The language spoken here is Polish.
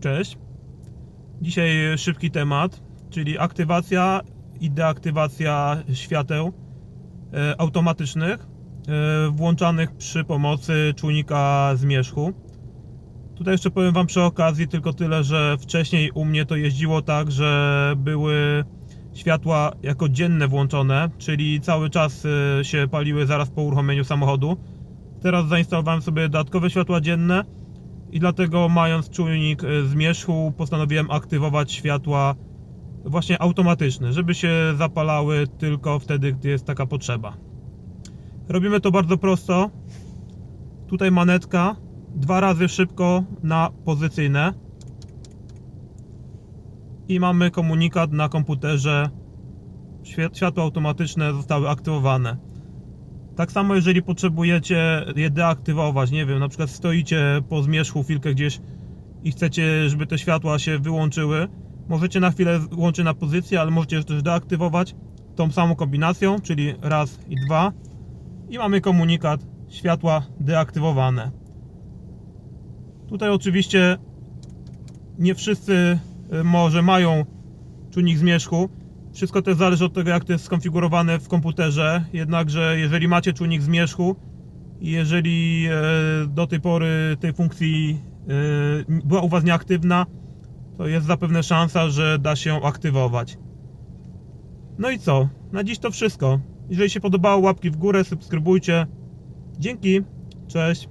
Cześć. Dzisiaj szybki temat, czyli aktywacja i deaktywacja świateł e, automatycznych e, włączanych przy pomocy czujnika zmierzchu. Tutaj jeszcze powiem Wam przy okazji tylko tyle, że wcześniej u mnie to jeździło tak, że były światła jako dzienne włączone, czyli cały czas e, się paliły zaraz po uruchomieniu samochodu. Teraz zainstalowałem sobie dodatkowe światła dzienne i dlatego mając czujnik e, zmierzchu postanowiłem aktywować światła właśnie automatyczne, żeby się zapalały tylko wtedy, gdy jest taka potrzeba. Robimy to bardzo prosto. Tutaj manetka, dwa razy szybko na pozycyjne i mamy komunikat na komputerze. Światła automatyczne zostały aktywowane. Tak samo jeżeli potrzebujecie je deaktywować, nie wiem, na przykład stoicie po zmierzchu chwilkę gdzieś i chcecie, żeby te światła się wyłączyły, możecie na chwilę włączyć na pozycję, ale możecie też deaktywować tą samą kombinacją, czyli raz i dwa i mamy komunikat światła deaktywowane. Tutaj oczywiście nie wszyscy y, może mają czujnik zmierzchu. Wszystko też zależy od tego, jak to jest skonfigurowane w komputerze. Jednakże, jeżeli macie czujnik zmierzchu i jeżeli e, do tej pory tej funkcji e, była u Was nieaktywna, to jest zapewne szansa, że da się ją aktywować. No i co? Na dziś to wszystko. Jeżeli się podobało, łapki w górę, subskrybujcie. Dzięki. Cześć.